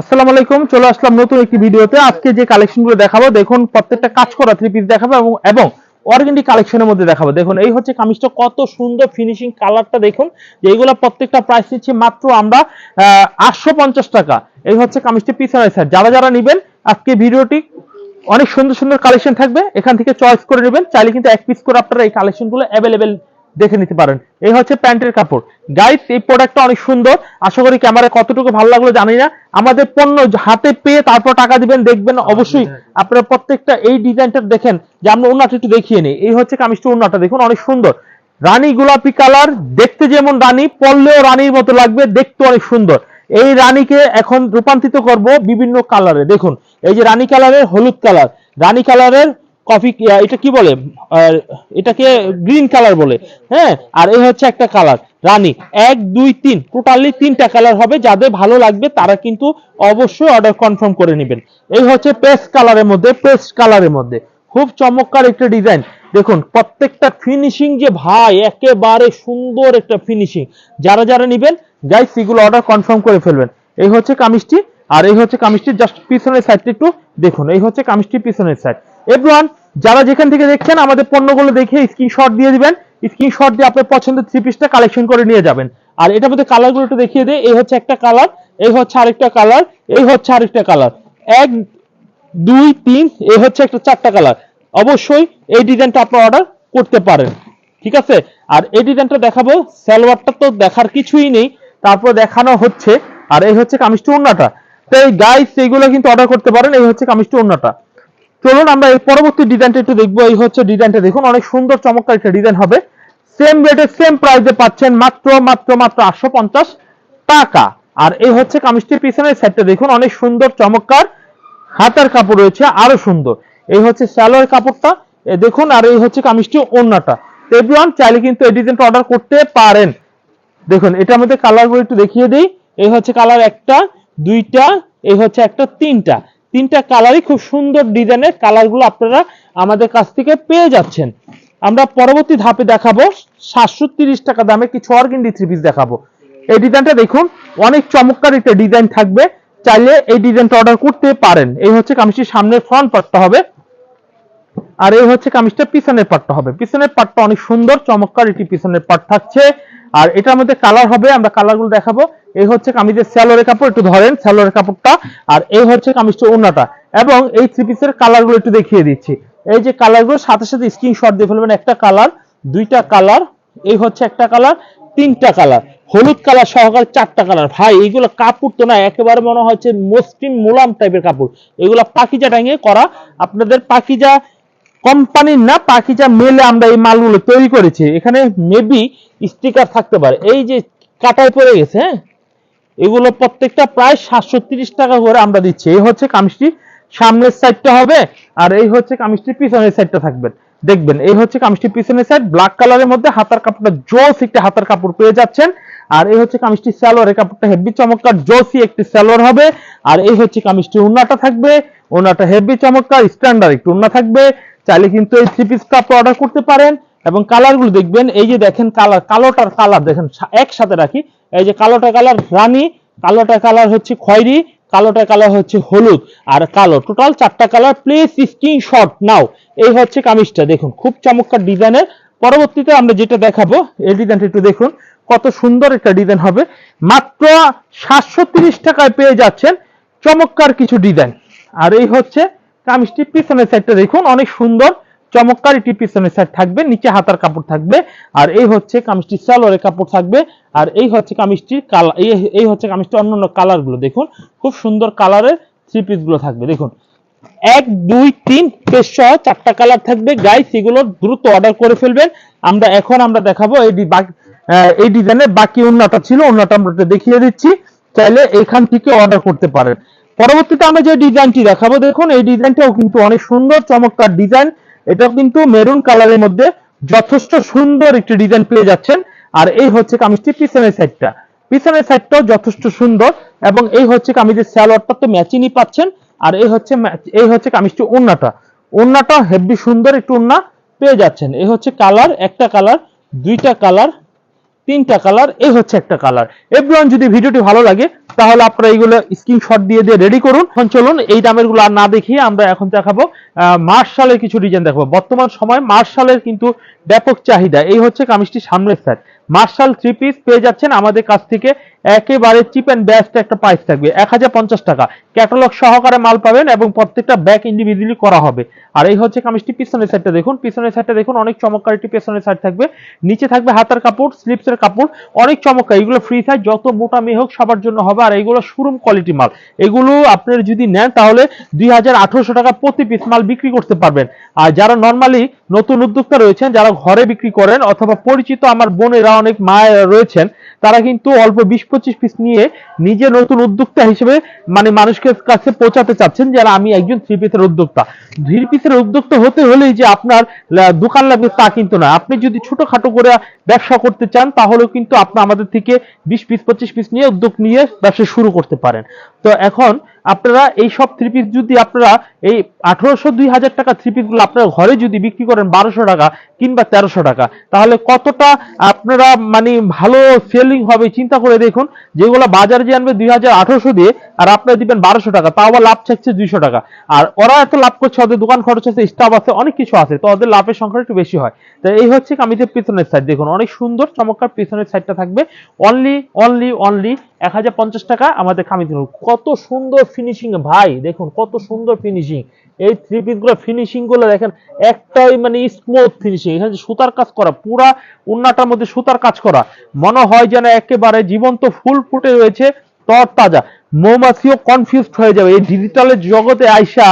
আসসালামু আলাইকুম, চলে আসলাম নতুন একটি ভিডিওতে। আজকে যে কালেকশনগুলো দেখাবো, দেখুন প্রত্যেকটা কাজ করা থ্রি পিস দেখাবো এবং এবং কালেকশনের মধ্যে দেখাবো। দেখুন, এই হচ্ছে কামিজটা, কত সুন্দর ফিনিশিং কালারটা দেখুন। যে এগুলো প্রত্যেকটা প্রাইস দিচ্ছি মাত্র আমরা আটশো পঞ্চাশ টাকা। এই হচ্ছে কামিজটি পিছনের সাইড যারা যারা নেবেন, আজকে ভিডিওটি অনেক সুন্দর সুন্দর কালেকশন থাকবে। এখান থেকে চয়েস করে নেবেন। চাইলে কিন্তু এক পিস করে আপনারা এই কালেকশনগুলো অ্যাভেলেবেল দেখে নিতে পারেন। এই হচ্ছে প্যান্টের কাপড়। গাইস এই প্রোডাক্টটা অনেক সুন্দর। আশা করি ক্যামেরায় কতটুকু ভালো লাগল জানি না। আমাদের পণ্য হাতে পেয়ে তারপর টাকা দিবেন দেখবেন অবশ্যই আপনারা প্রত্যেকটা এই ডিজাইনটা দেখেন। যে আমরা ওনাটা একটু দেখিয়ে নিই। এই হচ্ছে কামিজটা ওনাটা দেখুন অনেক সুন্দর। রানী গোলাপি কালার দেখতে যেমন রানী পরলেও রানীর মতো লাগবে দেখতে অনেক সুন্দর। এই রানীকে এখন রূপান্তরিত করব বিভিন্ন কালারে দেখুন এই যে রানী কালারের হলুদ কালার রানী কালারের কফি এটা কি বলে? এটাকে গ্রিন কালার বলে। হ্যাঁ? আর এই হচ্ছে একটা কালার, রানী। এক, দুই, তিন। টোটালি তিনটা কালার হবে। যাদের ভালো লাগবে, তারা কিন্তু অবশ্যই অর্ডার কনফার্ম করে নেবেন। এই হচ্ছে পেস্ট কালারের মধ্যে পেস্ট কালারের মধ্যে। খুব চমৎকার একটা ডিজাইন দেখুন, প্রত্যেকটা ফিনিশিং যে ভাই, একেবারে সুন্দর একটা ফিনিশিং যারা যারা নেবেন গাইস এগুলো অর্ডার কনফার্ম করে ফেলবেন। এই হচ্ছে কামিজটি, আর এই হচ্ছে কামিজটির জাস্ট পিছনের সাইডটা একটু দেখুন। এই হচ্ছে কামিজটির পিছনের সাইড এভরিওয়ান যারা যেখান থেকে দেখছেন, আমাদের পণ্যগুলো দেখে স্ক্রিনশট দিয়ে দিবেন। স্ক্রিনশট দিয়ে আপনার পছন্দের থ্রি পিসটা কালেকশন করে নিয়ে যাবেন। আর এটার মধ্যে কালারগুলো একটু দেখিয়ে দেয় এই হচ্ছে একটা কালার এই হচ্ছে আরেকটা কালার এই হচ্ছে আরেকটা কালার এক, দুই, তিন, এই হচ্ছে একটা চারটা কালার অবশ্যই এই ডিজাইনটা আপনার অর্ডার করতে পারেন। ঠিক আছে? আর এই ডিজাইনটা দেখাবো, সালোয়ারটা তো দেখার কিছুই নেই। তারপর দেখানো হচ্ছে, আর এই হচ্ছে কামিজটি ওন্নাটা তো এই গাইস এইগুলো কিন্তু অর্ডার করতে পারেন। এই হচ্ছে কামিজটি ওন্নাটা চলুন আমরা এই পরবর্তী ডিজাইনটা একটু দেখব। এই হচ্ছে ডিজাইনটা দেখুন, অনেক সুন্দর, চমৎকার একটা ডিজাইন হবে। সেম রেটে সেম প্রাইসে পাচ্ছেন মাত্র মাত্র মাত্র আটশো পঞ্চাশ টাকা। আর এই হচ্ছে কামিজটির পিছনের সাইডটা দেখুন, অনেক সুন্দর, চমৎকার। হাতার কাপড় রয়েছে, আরও সুন্দর। এই হচ্ছে স্যালোয়ার কাপড়টা। দেখুন, আর এই হচ্ছে কামিজটি তো এভরিওয়ান চাইলে কিন্তু এই ডিজাইনটা অর্ডার করতে পারেন। দেখুন, এটার মধ্যে কালারগুলো একটু দেখিয়ে দিই। এই হচ্ছে কালার একটা, দুইটা, এই হচ্ছে একটা, তিনটা। তিনটা কালারই খুব সুন্দর ডিজাইনের কালারগুলো আপনারা আমাদের কাছ থেকে পেয়ে যাচ্ছেন। আমরা পরবর্তী ধাপে দেখাবো সাতশো টাকা দামে কিছু অর্গেন্ডি থ্রি পিস দেখাবো। এই ডিজাইনটা দেখুন, অনেক চমৎকার একটা ডিজাইন থাকবে। চাইলে এই ডিজাইনটা অর্ডার করতে পারেন। এই হচ্ছে কামিজটির সামনের ফ্রন্ট পার্টটা হবে। আর এই হচ্ছে কামিজটা পিছনের পার্টটা হবে। পিছনের পার্টটা অনেক সুন্দর, চমৎকার এটি পিছনের পার্ট থাকছে। আর এটার মধ্যে কালার হবে, আমরা কালারগুলো দেখাবো। এই হচ্ছে কামিজের স্যালোরের কাপড়, একটু ধরেন স্যালোরের কাপড়টা। আর এই হচ্ছে কামিজটা ওন্নাটা এবং এই থ্রি পিসের কালারগুলো একটু দেখিয়ে দিচ্ছি। এই যে কালারগুলো সাথে সাথে স্ক্রিনশট দিয়ে ফেলবেন একটা কালার দুইটা কালার এই হচ্ছে একটা কালার তিনটা কালার হলুদ কালার সহকারে চারটা কালার ভাই, এইগুলো কাপড় তো না, একেবারে মনে হচ্ছে মসৃণ মোলাম টাইপের কাপড়। এগুলো পাখিজা টাঙিয়ে করা। আপনাদের পাখিজা কোম্পানির না পাখিজা মেলে আমরা এই মালগুলো তৈরি করেছি। এখানে মেবি স্টিকার থাকতে পারে। এই যে কাটায় পড়ে গেছে হ্যাঁ? এগুলো প্রত্যেকটা প্রায় সাতশো টাকা করে আমরা দিচ্ছি। এই হচ্ছে কামিজটি, সামনের সাইডটা হবে আর এই হচ্ছে কামিজটির পিছনের সাইডটা থাকবেন দেখবেন, এই হচ্ছে কামিজটির পিছনের সাইড ব্ল্যাক কালারের মধ্যে হাতার কাপড়টা জোস একটি হাতার কাপড় পেয়ে যাচ্ছেন। আর এই হচ্ছে কামিজটি এই কাপড়টা হেভি চমৎকার জোসি একটি স্যালোয়ার হবে। আর এই হচ্ছে কামিজটি উন্নাটা থাকবে। উন্নাটা হেভি চমৎকার স্ট্যান্ডার্ড একটু উন্না থাকবে। চাইলে কিন্তু এই থ্রি পিস কাপড় অর্ডার করতে পারেন। এবং কালারগুলো দেখবেন, এই যে দেখেন কালার কালোটার কালার দেখেন একসাথে রাখি। এই যে কালোটা কালার রানী, কালোটা কালার হচ্ছে খয়েরি, কালোটা কালার হচ্ছে হলুদ। আর কালো টোটাল চারটা কালার প্লিজ স্ক্রিনশট নাও এই হচ্ছে কামিজটা, দেখুন, খুব চমৎকার ডিজাইনের পরবর্তীতে আমরা যেটা দেখাবো, এই ডিজাইনটা একটু দেখুন, কত সুন্দর একটা ডিজাইন হবে। মাত্র সাতশো টাকায় পেয়ে যাচ্ছেন চমৎকার কিছু ডিজাইন আর এই হচ্ছে কামিজটির পিছনের সাইডটা দেখুন, অনেক সুন্দর। চমৎকার এটি পিছনের সাইড থাকবে, নিচে হাতার কাপড় থাকবে, আর এই হচ্ছে কামিজটি সালোয়ারের কাপড় থাকবে, আর এই হচ্ছে কামিজটির কালার এই হচ্ছে কামিজটির অন্যান্য কালারগুলো, দেখুন, খুব সুন্দর কালারের থ্রি পিসগুলো থাকবে, দেখুন। এক, দুই, তিন, পেজ সহ চারটা কালার থাকবে গাইস এগুলো দ্রুত অর্ডার করে ফেলবেন। আমরা এখন আমরা দেখাবো এই এই ডিজাইনের বাকি অন্যটা ছিল অন্যটা আমরা দেখিয়ে দিচ্ছি, চাইলে এখান থেকে অর্ডার করতে পারেন। পরবর্তীতে আমরা যে ডিজাইনটি দেখাবো, দেখুন, এই ডিজাইনটাও কিন্তু অনেক সুন্দর, চমৎকার ডিজাইন। এটাও কিন্তু মেরুন কালারের মধ্যে যথেষ্ট সুন্দর একটি ডিজাইন পেয়ে যাচ্ছেন। আর এই হচ্ছে কামিজটি পিছনের সাইডটা পিছনের সাইডটাও যথেষ্ট সুন্দর এবং এই হচ্ছে কামিজের স্যালোয়ারটা তো ম্যাচিংই পাচ্ছেন। আর এই হচ্ছে এই হচ্ছে কামিজটি ওন্নাটা ওন্নাটা হেভি সুন্দর একটু ওন্না পেয়ে যাচ্ছেন। এই হচ্ছে কালার একটা কালার দুইটা কালার তিনটা কালার এই হচ্ছে একটা কালার এভরিওয়ান যদি ভিডিওটি ভালো লাগে তাহলে আপনারা এইগুলো স্ক্রিনশট দিয়ে দিয়ে রেডি করুন। এখন চলুন, এই দামেরগুলো আর না দেখিয়ে আমরা এখন দেখাবো মার্শালের কিছু ডিজাইন দেখাবো। বর্তমান সময় মার্শালের কিন্তু ব্যাপক চাহিদা। এই হচ্ছে কামিজটি সামনের সাইড মার্শাল থ্রি পিস পেয়ে যাচ্ছেন আমাদের কাছ থেকে। একেবারে চিপ অ্যান্ড ব্যাস্ট একটা প্রাইস থাকবে। এক হাজার পঞ্চাশ টাকা। ক্যাটালগ সহকারে মাল পাবেন এবং প্রত্যেকটা ব্যাগ ইন্ডিভিজুয়ালি করা হবে। আর এই হচ্ছে কামিজটি পিছনের সাইডটা দেখুন। পিছনের সাইডটা দেখুন, অনেক চমৎকার একটি পেছনের সাইড থাকবে। নিচে থাকবে হাতার কাপড় স্লিপসের কাপড়, অনেক চমৎকার। এগুলো ফ্রি সাইজ যত মোটা মেয়ে হোক সবার জন্য হবে। আর এগুলো শোরুম কোয়ালিটি মাল। এগুলো আপনার যদি নেন তাহলে দুই টাকা প্রতি পিস মাল বিক্রি করতে পারবেন। আর যারা নর্মালি নতুন উদ্যোক্তা রয়েছেন, যারা ঘরে বিক্রি করেন অথবা পরিচিত আমার বোনেরা অনেক মা রয়েছেন, তারা কিন্তু অল্প বিশ পঁচিশ পিস নিয়ে নিজে নতুন উদ্যোক্তা হিসেবে মানে মানুষকে কাছে পৌঁছাতে চাচ্ছেন যারা আমি একজন থ্রি পিসের উদ্যোক্তা। থ্রি পিসের উদ্যোক্তা হতে হলেই যে আপনার দোকান লাগবে তা কিন্তু না। আপনি যদি ছোটখাটো করে ব্যবসা করতে চান, তাহলেও কিন্তু আপনি আমাদের থেকে বিশ পিস পঁচিশ পিস নিয়ে উদ্যোগ নিয়ে ব্যবসা শুরু করতে পারেন। তো এখন আপনারা এই সব থ্রি পিস যদি আপনারা এই আঠারোশো দুই হাজার টাকা থ্রি পিসগুলো আপনারা ঘরে যদি বিক্রি করেন বারোশো টাকা কিংবা তেরোশো টাকা, তাহলে কতটা আপনারা মানে ভালো সেলিং হবে চিন্তা করে দেখুন, যেগুলো বাজারে যে আনবে দুই হাজার আঠারোশো দিয়ে, আর আপনারা দিবেন বারোশো টাকা, তাও আবার লাভ থাকছে দুইশো টাকা। আর ওরা এত লাভ করছে, ওদের দোকান খরচ আছে স্টাফ আছে, অনেক কিছু আছে, তো ওদের লাভের সংখ্যা একটু বেশি হয়। তো এই হচ্ছে কামিজের পিছনের সাইড দেখুন অনেক সুন্দর, চমৎকার পিছনের সাইডটা থাকবে। অনলি অনলি অনলি এক হাজার পঞ্চাশ টাকা আমাদের কামিজ কত সুন্দর ফিনিশিং ভাই, দেখুন কত সুন্দর ফিনিশিং এই থ্রি পিসগুলো ফিনিশিংগুলো দেখেন, একটাই মানে স্মুথ ফিনিশিং এখানে সুতার কাজ করা, পুরা উন্নাটার মধ্যে সুতার কাজ করা। মনে হয় যেন একেবারে জীবন্ত ফুল ফুটে রয়েছে তর তাজা মৌমাছিও কনফিউজড হয়ে যাবে। এই ডিজিটালের জগতে আইসা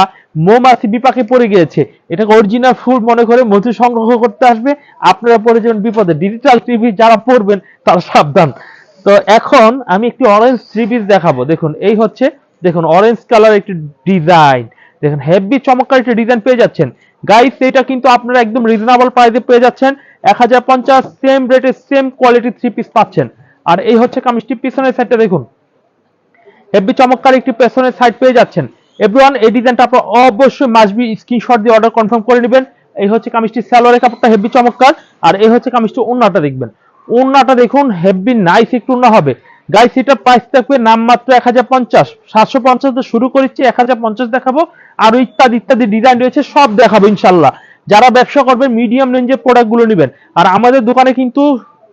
মৌমাছি বিপাকে পড়ে গিয়েছে। এটাকে অরিজিনাল ফুল মনে করে মধু সংগ্রহ করতে আসবে। আপনারা পড়ে যাবেন বিপদে ডিজিটাল টিভি যারা পড়বেন তারা সাবধান। তো এখন আমি একটি অরেঞ্জ থ্রি পিস দেখাবো। দেখুন, এই হচ্ছে, দেখুন অরেঞ্জ কালার একটি ডিজাইন দেখুন হেভি চমৎকার একটি ডিজাইন পেয়ে যাচ্ছেন। গাইস এটা কিন্তু আপনারা একদম রিজনেবল প্রাইসে পেয়ে যাচ্ছেন। এক হাজার পঞ্চাশ সেম রেটে সেম কোয়ালিটি থ্রি পিস পাচ্ছেন। আর এই হচ্ছে কামিজটি পিছনের সাইডটা দেখুন। হেভি চমৎকার একটি পেছনের সাইড পেয়ে যাচ্ছেন। এভরিওয়ান এই ডিজাইনটা আপনারা অবশ্যই মাসবি স্ক্রিনশট দিয়ে অর্ডার কনফার্ম করে নেবেন। এই হচ্ছে কামিজটি সালোয়ারের কাপড়টা হেভি চমৎকার। আর এই হচ্ছে কামিজটি ওন্নাটা দেখবেন। ওন্নাটা দেখুন হেভি নাইস একটু ওন্না হবে। গাইস এটা প্রাইস থাকবে নামমাত্র এক হাজার পঞ্চাশ। সাতশো পঞ্চাশ শুরু করেছি, এক হাজার পঞ্চাশ দেখাবো। আরও ইত্যাদি ইত্যাদি ডিজাইন রয়েছে, সব দেখাবো ইনশাল্লাহ। যারা ব্যবসা করবেন মিডিয়াম রেঞ্জের প্রোডাক্টগুলো নেবেন। আর আমাদের দোকানে কিন্তু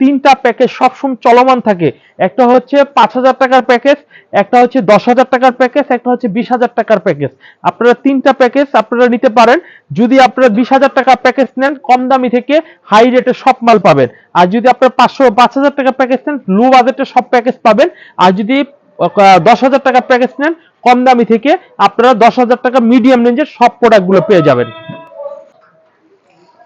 তিনটা প্যাকেজ সবসময় চলমান থাকে। একটা হচ্ছে পাঁচ হাজার টাকার প্যাকেজ, একটা হচ্ছে দশ হাজার টাকার প্যাকেজ, একটা হচ্ছে বিশ হাজার টাকার প্যাকেজ। আপনারা তিনটা প্যাকেজ আপনারা নিতে পারেন। যদি আপনারা বিশ হাজার টাকার প্যাকেজ নেন, কম দামি থেকে হাই রেটে সব মাল পাবেন। আর যদি আপনারা পাঁচশো, পাঁচ হাজার টাকার প্যাকেজ নেন, লো বাজেটে সব প্যাকেজ পাবেন। আর যদি দশ হাজার টাকার প্যাকেজ নেন, কম দামি থেকে আপনারা দশ হাজার টাকা মিডিয়াম রেঞ্জের সব প্রোডাক্টগুলো পেয়ে যাবেন।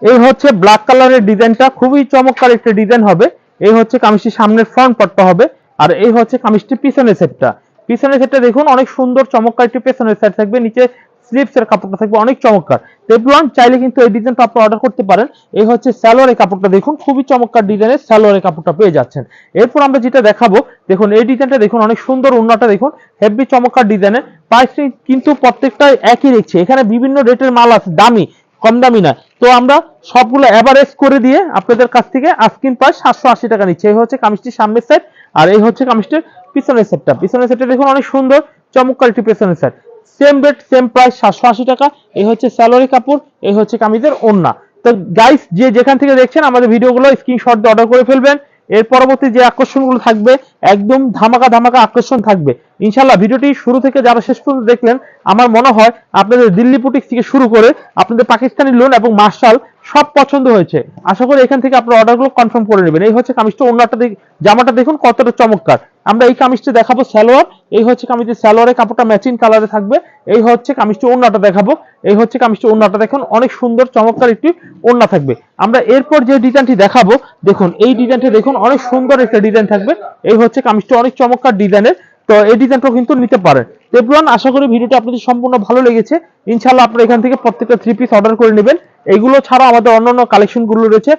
এই হচ্ছে ব্ল্যাক কালারের ডিজাইনটা, খুবই চমৎকার একটা ডিজাইন হবে। এই হচ্ছে কামিজটির সামনের ফ্রন্ট পার্টটা হবে, আর এই হচ্ছে কামিজটির পিছনের সেটটা পিছনের সেটটা দেখুন, অনেক সুন্দর, চমৎকার একটি পিছনের সেট থাকবে, নিচে স্লিপস এর কাপড়টা থাকবে, অনেক চমৎকার। এভরিওয়ান চাইলে কিন্তু এই ডিজাইনটা আপনি অর্ডার করতে পারেন। এই হচ্ছে স্যালোয়ারের কাপড়টা দেখুন, খুবই চমৎকার ডিজাইনের স্যালোয়ারের কাপড়টা পেয়ে যাচ্ছেন। এরপর আমরা যেটা দেখাবো, দেখুন, এই ডিজাইনটা দেখুন, অনেক সুন্দর উন্নাটা দেখুন হেভি চমৎকার ডিজাইনের। প্রাইস কিন্তু প্রত্যেকটা একই দেখছে এখানে বিভিন্ন রেটের মাল আছে, দামি। কম দামি না তো আমরা সবগুলো অ্যাভারেজ করে দিয়ে আপনাদের কাছ থেকে আস্কিন প্রায় সাতশো আশি টাকা নিচ্ছে। এই হচ্ছে কামিজটির সামনের সাইড আর এই হচ্ছে কামিজটির পিছনের সেটটা পিছনের সেটটা দেখুন অনেক সুন্দর, চমৎকার একটি পিছনের set same rate same price সাতশো আশি টাকা। এই হচ্ছে স্যালারি কাপড়, এই হচ্ছে কামিজের ওন্না তো গাইস যে যেখান থেকে দেখছেন আমাদের ভিডিওগুলো স্ক্রিনশট দিয়ে অর্ডার করে ফেলবেন। এর পরবর্তী যে আকর্ষণগুলো থাকবে, একদম ধামাকা ধামাকা আকর্ষণ থাকবে। ইনশাল্লাহ ভিডিওটি শুরু থেকে যারা শেষ পর্যন্ত দেখলেন, আমার মনে হয় আপনাদের দিল্লি পুটিক্স থেকে শুরু করে আপনাদের পাকিস্তানি লোন এবং মার্শাল সব পছন্দ হয়েছে। আশা করি এখান থেকে আপনার অর্ডারগুলো কনফার্ম করে নেবেন। এই হচ্ছে কামিজটা অন্যটা জামাটা দেখুন কতটা চমৎকার। আমরা এই কামিজটা দেখাবো সালোয়ার। এই হচ্ছে কামিজের সালোয়ারের কাপড়টা ম্যাচিং কালারে থাকবে। এই হচ্ছে কামিজটা ওন্নাটা দেখাবো। এই হচ্ছে কামিজটা ওন্নাটা দেখুন, অনেক সুন্দর, চমৎকার একটি ওন্না থাকবে। আমরা এরপর যে ডিজাইনটি দেখাবো, দেখুন, এই ডিজাইনটি দেখুন, অনেক সুন্দর একটা ডিজাইন থাকবে। এই হচ্ছে কামিজটা, অনেক চমৎকার ডিজাইনের তো এই ডিজাইনটাও কিন্তু নিতে পারেন এভরিওয়ান আশা করি ভিডিওটি আপনাদের সম্পূর্ণ ভালো লেগেছে। ইনশাআল্লাহ আপনারা এখান থেকে প্রত্যেকটা থ্রি পিস অর্ডার করে নেবেন। এইগুলো ছাড়া আমাদের অন্যান্য কালেকশনগুলো রয়েছে।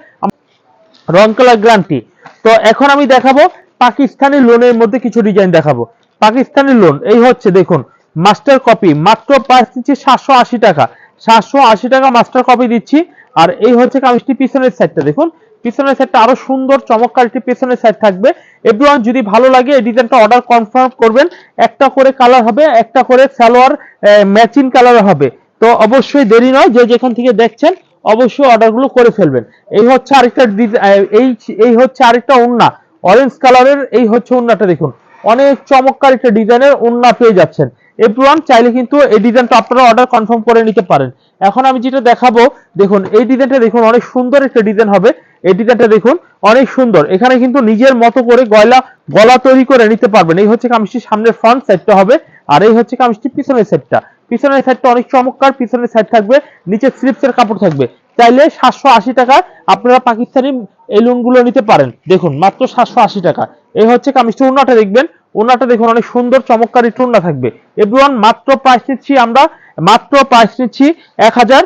রং কালার গ্রান্টি তো এখন আমি দেখাবো পাকিস্তানি লোনের মধ্যে কিছু ডিজাইন দেখাবো। পাকিস্তানি লোন এই হচ্ছে দেখুন মাস্টার কপি মাত্র প্রাইস দিচ্ছি সাতশো আশি টাকা। সাতশো আশি টাকা মাস্টার কপি দিচ্ছি। আর এই হচ্ছে কামিজটি পিছনের সাইডটা দেখুন। পিছনের সাইডটা আরও সুন্দর, চমৎকার একটি পিছনের সাইড থাকবে। এভরিওয়ান যদি ভালো লাগে, এই ডিজাইনটা অর্ডার কনফার্ম করবেন। একটা করে কালার হবে, একটা করে সালোয়ার ম্যাচিং কালার হবে। তো অবশ্যই দেরি নয়, যে যেখান থেকে দেখছেন, অবশ্যই অর্ডারগুলো করে ফেলবেন। এই হচ্ছে আরেকটা এই এই হচ্ছে আরেকটা ওন্না অরেঞ্জ কালারের এই হচ্ছে ওন্নাটা দেখুন। অনেক চমৎকার একটা ডিজাইনের ওন্না পেয়ে যাচ্ছেন। এভরিওয়ান চাইলে কিন্তু এই ডিজাইনটা আপনারা অর্ডার কনফার্ম করে নিতে পারেন। এখন আমি যেটা দেখাবো, দেখুন, এই ডিজাইনটা দেখুন, অনেক সুন্দর একটা ডিজাইন হবে। এই ডিজাইনটা দেখুন, অনেক সুন্দর। এখানে কিন্তু নিজের মতো করে গয়লা, গলা তৈরি করে নিতে পারবেন। এই হচ্ছে কামিজটির সামনের ফ্রন্ট সাইডটা হবে, আর এই হচ্ছে কামিজটির পিছনের সাইডটা পিছনের সাইডটা অনেক চমৎকার, পিছনের সাইড থাকবে, নিচে স্লিপসের কাপড় থাকবে। চাইলে সাতশো আশি টাকা আপনারা পাকিস্তানি এই গুলো নিতে পারেন। দেখুন, মাত্র সাতশো আশি টাকা। এই হচ্ছে কামিজটি উন্নাটা দেখবেন উন্নাটা দেখুন, অনেক সুন্দর, চমৎকার উন্না থাকবে। এভরিওয়ান, মাত্র প্রাইস নিচ্ছি আমরা, মাত্র প্রাইস নিচ্ছি এক হাজার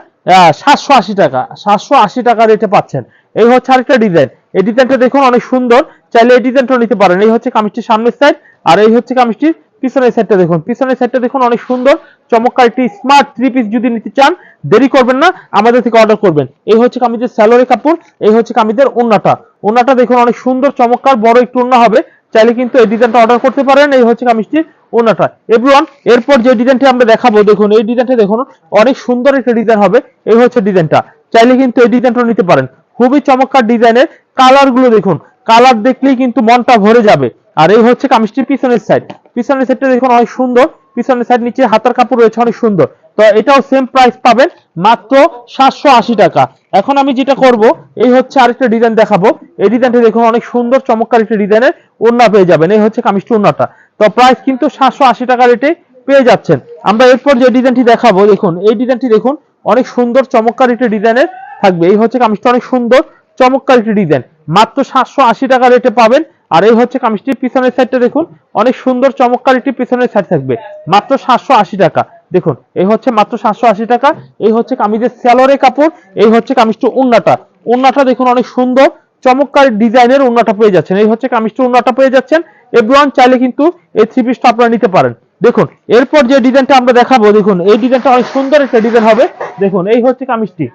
সাতশো আশি টাকা। সাতশো আশি টাকা রেটে পাচ্ছেন। এই হচ্ছে আরেকটা ডিজাইন এই ডিজাইনটা দেখুন, অনেক সুন্দর। চাইলে এই ডিজাইনটা নিতে পারেন। এই হচ্ছে কামিজটির সামনের সাইড আর এই হচ্ছে কামিজটির পিছনের সাইডটা দেখুন। পিছনের সাইডটা দেখুন, অনেক সুন্দর, চমৎকার একটি স্মার্ট থ্রি পিস যদি নিতে চান, দেরি করবেন না, আমাদের থেকে অর্ডার করবেন। এই হচ্ছে কামিজের স্যালোরি কাপড়, এই হচ্ছে কামিজের ওন্নাটা। ওন্নাটা দেখুন, অনেক সুন্দর, চমৎকার, বড় একটু ওন্না হবে। চাইলে কিন্তু এই ডিজাইনটা অর্ডার করতে পারেন। এই হচ্ছে কামিজটির ওনাটা এভরিওয়ান এরপর যে ডিজাইনটি আমরা দেখাবো, দেখুন, এই ডিজাইনটা দেখুন, অনেক সুন্দর একটা ডিজাইন হবে। এই হচ্ছে ডিজাইনটা চাইলে কিন্তু এই ডিজাইনটা নিতে পারেন। খুবই চমৎকার ডিজাইনের কালারগুলো দেখুন। কালার দেখলেই কিন্তু মনটা ভরে যাবে। আর এই হচ্ছে কামিজটির পিছনের সাইড পিছনের সাইডটা দেখুন, অনেক সুন্দর। পিছনের সাইড নিচে হাতার কাপড় রয়েছে, অনেক সুন্দর। তো এটাও সেম প্রাইস পাবেন মাত্র সাতশো আশি টাকা। এখন আমি যেটা করব, এই হচ্ছে আরেকটা ডিজাইন দেখাবো। এই ডিজাইনটা দেখুন, অনেক সুন্দর, চমৎকার একটা ডিজাইনের ওন্না পেয়ে যাবেন। এই হচ্ছে কামিজটি ওন্নাটা তো প্রাইস কিন্তু সাতশো আশি টাকা রেটে পেয়ে যাচ্ছেন। আমরা এরপর যে ডিজাইনটি দেখাবো, দেখুন, এই ডিজাইনটি দেখুন, অনেক সুন্দর, চমৎকার একটা ডিজাইনের থাকবে। এই হচ্ছে কামিজটা অনেক সুন্দর, চমৎকার একটি ডিজাইন মাত্র সাতশো আশি টাকা রেটে পাবেন আর এই হচ্ছে কামিজটির পিছনের সাইডটা দেখুন। অনেক সুন্দর, চমৎকার একটি পিছনের সাইড থাকবে। মাত্র সাতশো আশি টাকা। দেখুন, এই হচ্ছে মাত্র সাতশো আশি টাকা। এই হচ্ছে কামিজের স্যালোরে কাপড়, এই হচ্ছে কামিজটি উন্নাটা। উন্নাটা দেখুন অনেক সুন্দর, চমৎকার ডিজাইনের উন্নাটা পেয়ে যাচ্ছেন। এই হচ্ছে কামিজটি উন্নাটা পেয়ে যাচ্ছেন। এভরিওয়ান চাইলে কিন্তু এই থ্রি পিসটা আপনারা নিতে পারেন। দেখুন, এরপর যে ডিজাইনটা আমরা দেখাবো, দেখুন, এই ডিজাইনটা অনেক সুন্দর একটা ডিজাইন হবে। দেখুন, এই হচ্ছে কামিজটি।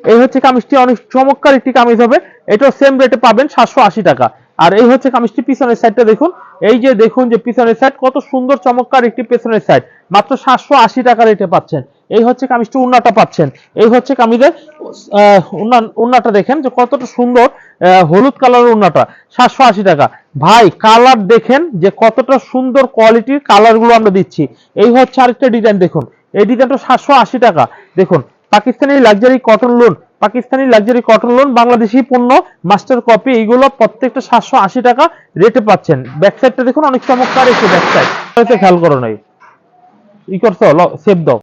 এই হচ্ছে কামিজটি অনেক চমৎকার একটি কামিজ হবে। এটাও সেম রেটে পাবেন সাতশো আশি টাকা। আর এই হচ্ছে কামিজটি পিছনের সাইডটা দেখুন। এই যে দেখুন যে পিছনের সাইড কত সুন্দর, চমৎকার একটি পেছনের সাইড মাত্র সাতশো আশি টাকা রেটে পাচ্ছেন। এই হচ্ছে কামিজটি উন্নাটা পাচ্ছেন। এই হচ্ছে কামিজের উন্নাটা দেখেন যে কতটা সুন্দর হলুদ কালার উন্নাটা। সাতশো আশি টাকা। ভাই কালার দেখেন যে কতটা সুন্দর কোয়ালিটির কালারগুলো আমরা দিচ্ছি। এই হচ্ছে আরেকটা ডিজাইন দেখুন। এই ডিজাইনটা সাতশো আশি টাকা। দেখুন, Pakistani luxury cotton lawn Pakistani luxury cotton lawn Bangladeshi পণ্য মাস্টার কপি এইগুলো প্রত্যেকটা সাতশো আশি টাকা রেটে পাচ্ছেন। ব্যাক সাইডটা দেখুন, অনেক চমৎকার এসে ব্যাকসাইড খেয়াল করো নাই। ই করছ? সেভ দাও।